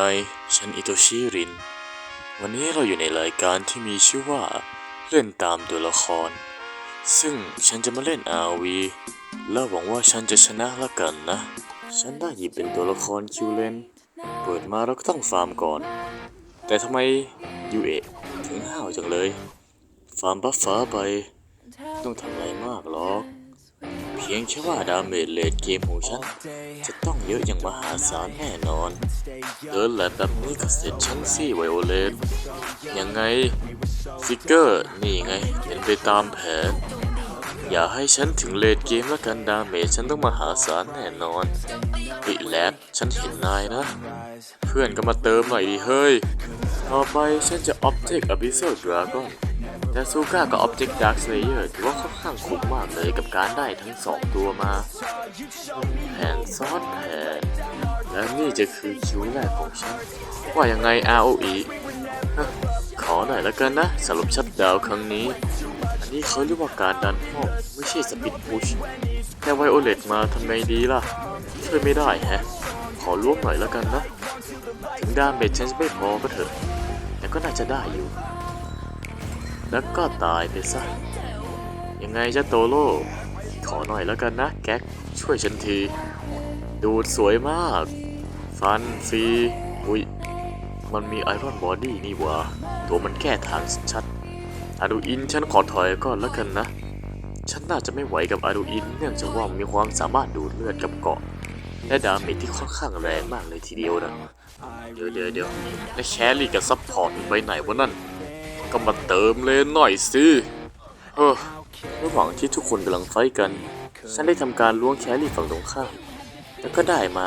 ไง ฉันอิโตชิริน วันนี้เราอยู่ในรายการที่มีชื่อว่า เล่นตามตัวละคร ซึ่งฉันจะมาเล่น RV และหวังว่าฉันจะชนะละกันนะ ฉันได้หยิบเป็นตัวละครคิวเลน เปิดมาเราก็ต้องฟาร์มก่อน แต่ทำไมยูเอะถึงห้าวจังเลย ฟาร์มบัฟฟ้าไป ต้องทำอะไรมากหรอก พียงแค่ว่าดาเมจเลดเกมของฉัน จะต้องเยอะอย่างมหาศาลแน่นอน เดินแหละแบบนี้ก็เสร็จฉันสิไวโอเลตยังไงฟิกเกอร์นี่ไงเป็นไปตามแผน อย่าให้ฉันถึงเลดเกมแล้วกันดาเมจฉันต้องมหาศาลแน่นอนวิแลดฉันเห็นนายนะ เพื่อนก็มาเติมหน่อยดิเฮ้ย ต่อไปฉันจะ Object Abyssal Dragon แต่ซูก้ากับ Object Dark Slayer ถือว่าค่อนข้างคุ้มมากเลยกับการได้ทั้งสองตัวมา แผนซ้อนแผน และนี่จะคือคิวแรกของฉัน ว่ายังไง ROE ขอหน่อยแล้วกันนะสรุปชัดดาวน์ครั้งนี้ อันนี้เขาเรียกว่าการดันห้องไม่ใช่สปิดพุชแต่ไวโอเลตมาทำไงดีล่ะ ช่วยไม่ได้แฮะ ขอร่วมหน่อยแล้วกันนะ ถึงดาเมจฉันจะไม่พอก็เถอะแต่ก็น่าจะได้อยู่ แล้วก็ตายไปซะ ยังไงจะโตโร่ขอหน่อยแล้วกันนะแก๊ก ช่วยฉันที ดูดสวยมาก ฟันฟรี อุ้ย มันมีไอรอนบอดี้นี่หว่า ตัวมันแก้ทางชัดอาดูอินฉันขอถอยก่อนแล้วกันนะ ฉันน่าจะไม่ไหวกับอาดูอิน เนื่องจากว่ามีความสามารถดูดเลือดกับเกาะ และดาเมจที่ค่อนข้างแรงมากเลยทีเดียวนะ เดี๋ยวเดี๋ยวเดี๋ยวและแครี่กับซัพพอร์ตไปไหนวะนั่น ก็มาเติมเลนหน่อยสิเออระหว่างที่ทุกคนกำลังไฟกัน ฉันได้ทำการล้วงแครี่ฝั่งตรงข้ามแล้วก็ได้มา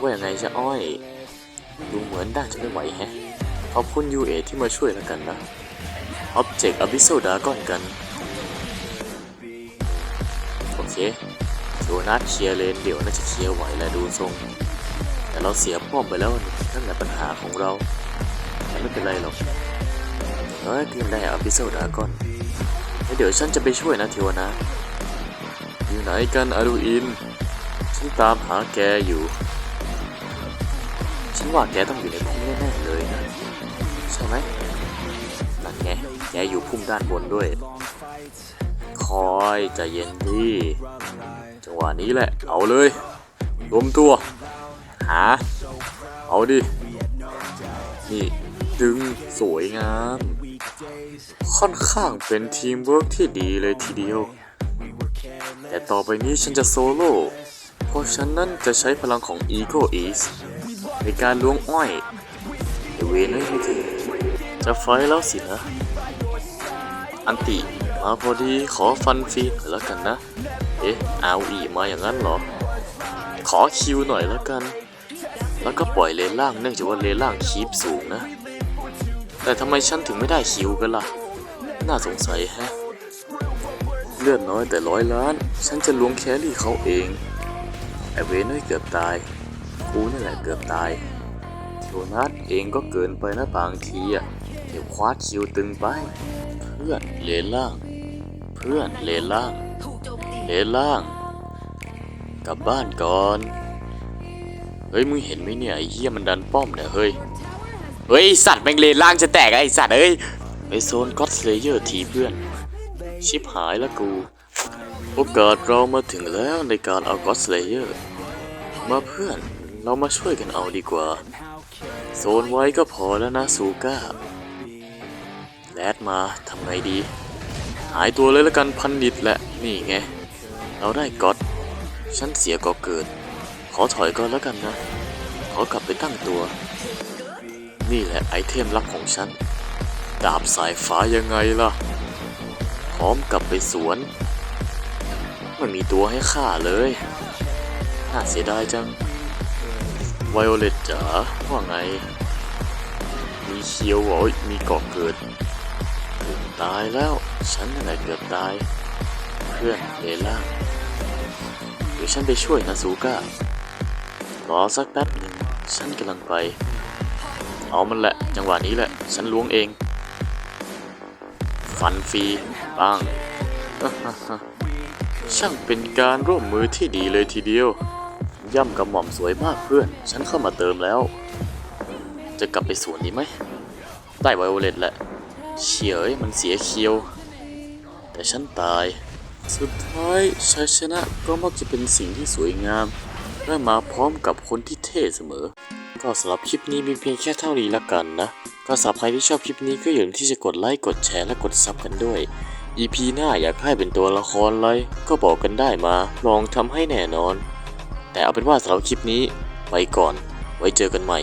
ว่าอย่างไงจะอ้อย ดูเหมือนด้านจะไม่ไหวแฮะ ขอบคุณยูเอที่มาช่วยแล้วกันนะ Object Abyssal Dragon กัน โอเคโจนัสเคลียร์เลนเดี๋ยวน่าจะเคลียร์ไหวแหละดูทรง แต่เราเสียป้อมไปแล้วนี่นั่นแหละปัญหาของเราแต่ไม่เป็นไรหรอก เฮ้ยกินได้อ b y s s a l Dragon แล้เดี๋ยวฉันจะไปช่วยนะเทวนะอยู่ไหนกันอารูอิน ฉันตามหาแกอยู่ ฉันว่าแกต้องอยู่ในพุ่มแน่ๆเลยนะใช่ไหมนั่นไงแกอยู่พุ่มด้านบนด้วย คอยใจเย็นดีจังหวะนี้แหละ เอาเลยรวมตัว หา เอาดิ นี่ ดึงสวยงาม ค่อนข้างเป็นทีมเวิร์กที่ดีเลยทีเดียว แต่ต่อไปนี้ฉันจะโซโล่เพราะฉันนั้นจะใช้พลังของ Ego East ในการล้วงอ้อยเวนไม่ถึงจะไฟแล้วสินะ อันติมาพอดีขอฟันฟรีหน่อยแล้วกันนะ เอ๊ะเอาอีมาอย่างนั้นเหรอ ขอคิวหน่อยแล้วกัน แล้วก็ปล่อยเลนล่างเนื่องจากว่าเลนล่างคีปสูงนะ แต่ทำไมฉันถึงไม่ได้คิวกันล่ะ น่าสงสัยแฮะ เลือดน้อยแต่ร้อยล้าน ฉันจะล้วงแครี่เขาเอง ไอเวนเกือบตาย กูนี่แหละเกือบตายโทนัสเองก็เกินไปนะบางทีอะเดี๋ยวคว้าคิวตึงไป เพื่อนเลนล่าง เพื่อนเลนล่าง เลนล่าง กลับบ้านก่อน เฮ้ยมึงเห็นไหมเนี่ยไอ้เหี้ยมันดันป้อมเนี่ยเฮ้ย เฮ้ยสัตว์แมงเลนล่างจะแตกไอ้สัตว์เอ้ยไปโซนก็อตเลเยอร์ทีเพื่อน ชิบหายแล้วกูโอกาสเรามาถึงแล้วในการเอาก็อตเลเยอร์มาเพื่อนเรามาช่วยกันเอาดีกว่า โซนไว้ก็พอแล้วนะซูก้าแลดมาทำไงดี หายตัวเลยละกันพันดิตแหละ นี่ไง เราได้ก็อตฉันเสียก็เกิด ขอถอยก่อนแล้วกันนะ ขอกลับไปตั้งตัว นี่แหละไอเทมลับของฉัน ดาบสายฟ้ายังไงล่ะ พร้อมกลับไปสวนไม่มีตัวให้ฆ่าเลย น่าเสียดายจัง ไวโอเลตจ๋าว่าไง มีเคียวหรอมีเกาะเกิด ตายแล้ว ฉันนั่นแหละเกือบตาย เพื่อนเลล่าเดี๋ยวฉันไปช่วยนะซูก้ารอสักแป๊บหนึ่งฉันกำลังไป เอามันแหละ จังหวะนี้แหละ ฉันล้วงเอง ฟันฟรีบ้าง ช่างเป็นการร่วมมือที่ดีเลยทีเดียว ย่ำกระหม่อมสวยมากเพื่อน ฉันเข้ามาเติมแล้ว จะกลับไปสวนดีไหม ได้ไวโอเลตแหละเชี่ยเอ้ยมันเสียเคียว แต่ฉันตาย สุดท้ายชัยชนะก็มักจะเป็นสิ่งที่สวยงามและมาพร้อมกับคนที่เท่เสมอ ก็สำหรับคลิปนี้มีเพียงแค่เท่านี้ละกันนะ ก็สำหรับใครที่ชอบคลิปนี้ก็อย่าลืมที่จะกดไลค์ กดแชร์ และกดซับกันด้วย EP หน้าอยากให้เป็นตัวละครอะไรก็บอกกันได้มา ลองทำให้แน่นอน แต่เอาเป็นว่าสำหรับคลิปนี้ไปก่อน ไว้เจอกันใหม่